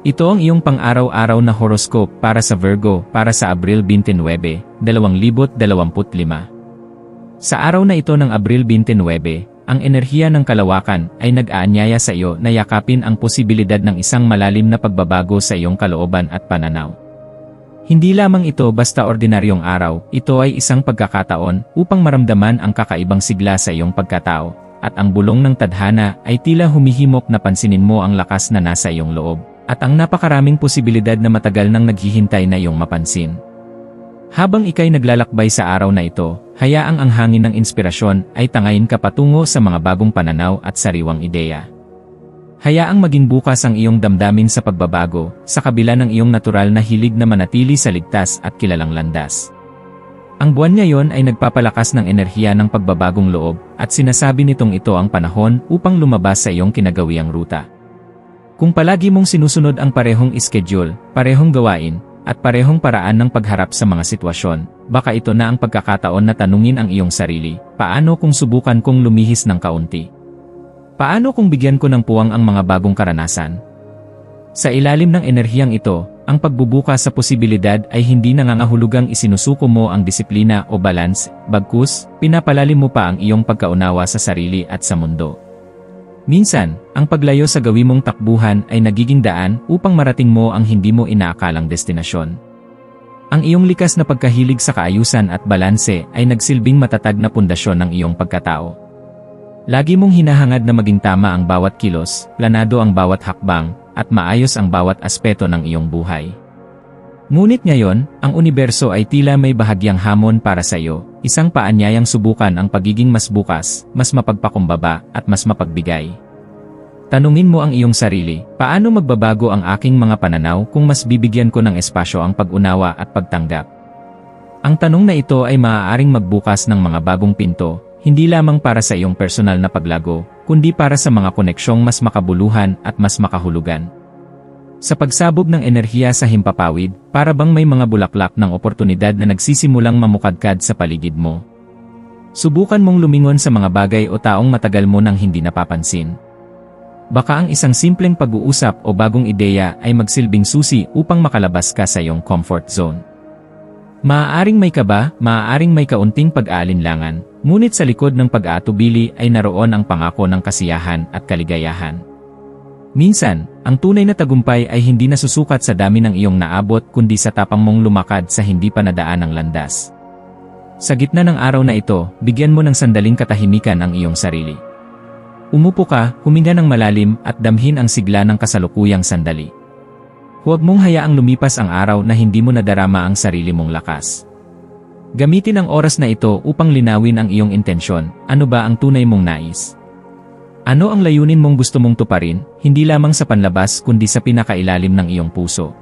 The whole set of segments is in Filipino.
Ito ang iyong pang-araw-araw na horoscope para sa Virgo para sa Abril 29, 2025. Sa araw na ito ng Abril 29, ang enerhiya ng kalawakan ay nag-aanyaya sa iyo na yakapin ang posibilidad ng isang malalim na pagbabago sa iyong kalooban at pananaw. Hindi lamang ito basta ordinaryong araw, ito ay isang pagkakataon upang maramdaman ang kakaibang sigla sa iyong pagkatao, at ang bulong ng tadhana ay tila humihimok na pansinin mo ang lakas na nasa iyong loob at ang napakaraming posibilidad na matagal nang naghihintay na iyong mapansin. Habang ikay naglalakbay sa araw na ito, hayaang ang hangin ng inspirasyon ay tangayin ka patungo sa mga bagong pananaw at sariwang ideya. Hayaang maging bukas ang iyong damdamin sa pagbabago, sa kabila ng iyong natural na hilig na manatili sa ligtas at kilalang landas. Ang buwan ngayon ay nagpapalakas ng enerhiya ng pagbabagong loob at sinasabi nitong ito ang panahon upang lumabas sa iyong kinagawiang ruta. Kung palagi mong sinusunod ang parehong schedule, parehong gawain, at parehong paraan ng pagharap sa mga sitwasyon, baka ito na ang pagkakataon na tanungin ang iyong sarili, paano kung subukan kong lumihis ng kaunti? Paano kung bigyan ko ng puwang ang mga bagong karanasan? Sa ilalim ng enerhiyang ito, ang pagbubuka sa posibilidad ay hindi nangangahulugang isinusuko mo ang disiplina o balance, bagkus, pinapalalim mo pa ang iyong pagkaunawa sa sarili at sa mundo. Minsan, ang paglayo sa gawi mong takbuhan ay nagiging daan upang marating mo ang hindi mo inaakalang destinasyon. Ang iyong likas na pagkahilig sa kaayusan at balanse ay nagsilbing matatag na pundasyon ng iyong pagkatao. Lagi mong hinahangad na maging tama ang bawat kilos, planado ang bawat hakbang, at maayos ang bawat aspeto ng iyong buhay. Ngunit ngayon, ang universo ay tila may bahagyang hamon para sa iyo, isang paanyayang subukan ang pagiging mas bukas, mas mapagpakumbaba, at mas mapagbigay. Tanungin mo ang iyong sarili, paano magbabago ang aking mga pananaw kung mas bibigyan ko ng espasyo ang pag-unawa at pagtanggap? Ang tanong na ito ay maaaring magbukas ng mga bagong pinto, hindi lamang para sa iyong personal na paglago, kundi para sa mga koneksyong mas makabuluhan at mas makahulugan. Sa pagsabog ng enerhiya sa himpapawid, para bang may mga bulaklak ng oportunidad na nagsisimulang mamukadkad sa paligid mo. Subukan mong lumingon sa mga bagay o taong matagal mo nang hindi napapansin. Baka ang isang simpleng pag-uusap o bagong ideya ay magsilbing susi upang makalabas ka sa iyong comfort zone. Maaaring may kaba, maaaring may kaunting pag-aalinlangan, ngunit sa likod ng pag-aatubili ay naroon ang pangako ng kasiyahan at kaligayahan. Minsan, ang tunay na tagumpay ay hindi nasusukat sa dami ng iyong naabot kundi sa tapang mong lumakad sa hindi pa nadaan ng landas. Sa gitna ng araw na ito, bigyan mo ng sandaling katahimikan ang iyong sarili. Umupo ka, huminga ng malalim at damhin ang sigla ng kasalukuyang sandali. Huwag mong hayaang lumipas ang araw na hindi mo nadarama ang sarili mong lakas. Gamitin ang oras na ito upang linawin ang iyong intensyon, ano ba ang tunay mong nais. Ano ang layunin mong gusto mong tuparin, hindi lamang sa panlabas kundi sa pinakailalim ng iyong puso?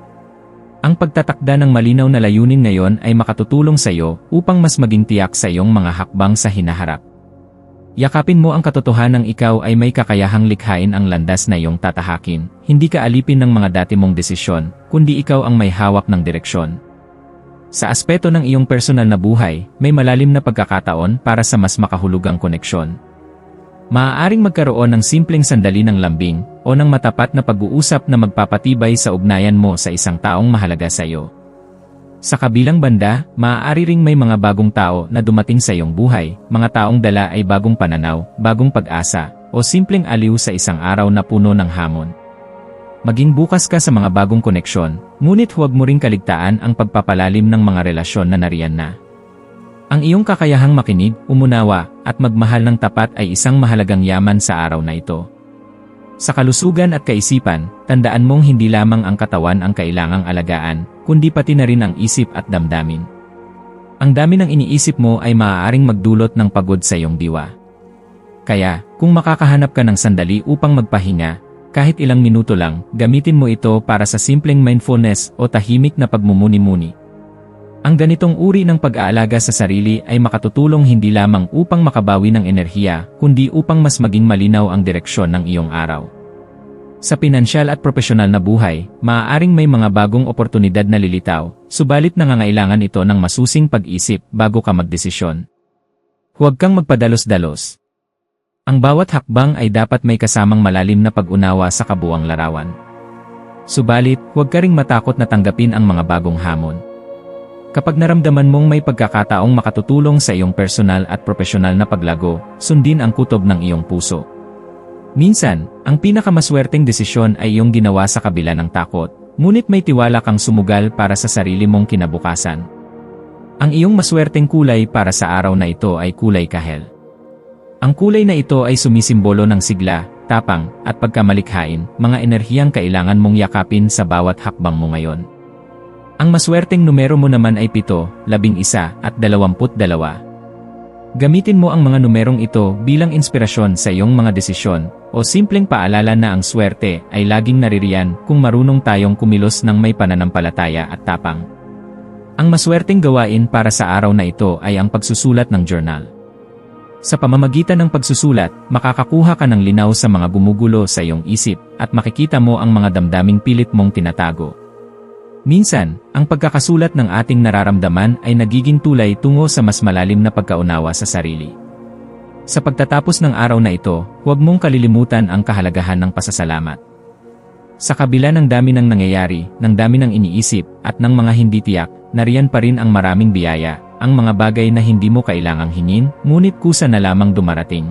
Ang pagtatakda ng malinaw na layunin ngayon ay makatutulong sa iyo upang mas maging tiyak sa iyong mga hakbang sa hinaharap. Yakapin mo ang katotohanang ikaw ay may kakayahang likhain ang landas na iyong tatahakin, hindi ka alipin ng mga dati mong desisyon, kundi ikaw ang may hawak ng direksyon. Sa aspeto ng iyong personal na buhay, may malalim na pagkakataon para sa mas makahulugang koneksyon. Maaaring magkaroon ng simpleng sandali ng lambing o ng matapat na pag-uusap na magpapatibay sa ugnayan mo sa isang taong mahalaga sa iyo. Sa kabilang banda, maaari ring may mga bagong tao na dumating sa iyong buhay, mga taong dala ay bagong pananaw, bagong pag-asa, o simpleng aliw sa isang araw na puno ng hamon. Maging bukas ka sa mga bagong koneksyon, ngunit huwag mo ring kaligtaan ang pagpapalalim ng mga relasyon na nariyan na. Ang iyong kakayahang makinig, umunawa, at magmahal ng tapat ay isang mahalagang yaman sa araw na ito. Sa kalusugan at kaisipan, tandaan mong hindi lamang ang katawan ang kailangang alagaan, kundi pati na rin ang isip at damdamin. Ang dami ng iniisip mo ay maaaring magdulot ng pagod sa iyong diwa. Kaya, kung makakahanap ka ng sandali upang magpahinga, kahit ilang minuto lang, gamitin mo ito para sa simpleng mindfulness o tahimik na pagmumuni-muni. Ang ganitong uri ng pag-aalaga sa sarili ay makatutulong hindi lamang upang makabawi ng enerhiya, kundi upang mas maging malinaw ang direksyon ng iyong araw. Sa pinansyal at profesional na buhay, maaaring may mga bagong oportunidad na lilitaw, subalit nangangailangan ito ng masusing pag-isip bago ka magdesisyon. Huwag kang magpadalos-dalos. Ang bawat hakbang ay dapat may kasamang malalim na pag-unawa sa kabuang larawan. Subalit, huwag ka ring matakot na tanggapin ang mga bagong hamon. Kapag naramdaman mong may pagkakataong makatutulong sa iyong personal at profesional na paglago, sundin ang kutob ng iyong puso. Minsan, ang pinakamaswerteng desisyon ay iyong ginawa sa kabila ng takot, ngunit may tiwala kang sumugal para sa sarili mong kinabukasan. Ang iyong maswerteng kulay para sa araw na ito ay kulay kahel. Ang kulay na ito ay sumisimbolo ng sigla, tapang, at pagkamalikhain, mga enerhiyang kailangan mong yakapin sa bawat hakbang mo ngayon. Ang maswerteng numero mo naman ay 7, 11 at 22. Gamitin mo ang mga numerong ito bilang inspirasyon sa iyong mga desisyon o simpleng paalala na ang swerte ay laging naririyan kung marunong tayong kumilos ng may pananampalataya at tapang. Ang maswerteng gawain para sa araw na ito ay ang pagsusulat ng journal. Sa pamamagitan ng pagsusulat, makakakuha ka ng linaw sa mga gumugulo sa iyong isip at makikita mo ang mga damdaming pilit mong tinatago. Minsan, ang pagkakasulat ng ating nararamdaman ay nagiging tulay tungo sa mas malalim na pagkaunawa sa sarili. Sa pagtatapos ng araw na ito, huwag mong kalilimutan ang kahalagahan ng pasasalamat. Sa kabila ng dami ng nangyayari, ng dami ng iniisip, at ng mga hindi tiyak, nariyan pa rin ang maraming biyaya, ang mga bagay na hindi mo kailangang hingin, ngunit kusa na lamang dumarating.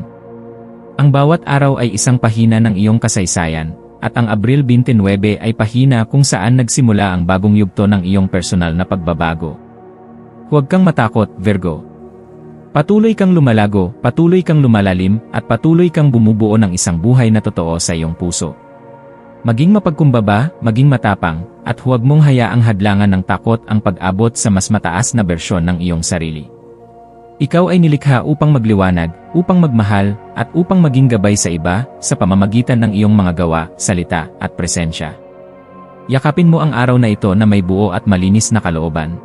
Ang bawat araw ay isang pahina ng iyong kasaysayan, at ang Abril 29 ay pahina kung saan nagsimula ang bagong yugto ng iyong personal na pagbabago. Huwag kang matakot, Virgo. Patuloy kang lumalago, patuloy kang lumalalim, at patuloy kang bumubuo ng isang buhay na totoo sa iyong puso. Maging mapagkumbaba, maging matapang, at huwag mong hayaang hadlangan ng takot ang pag-abot sa mas mataas na bersyon ng iyong sarili. Ikaw ay nilikha upang magliwanag, upang magmahal, at upang maging gabay sa iba, sa pamamagitan ng iyong mga gawa, salita, at presensya. Yakapin mo ang araw na ito na may buo at malinis na kalooban.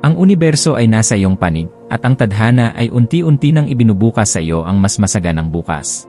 Ang universo ay nasa iyong panig, at ang tadhana ay unti-unti nang ibinubukas sa iyo ang mas masaganang bukas.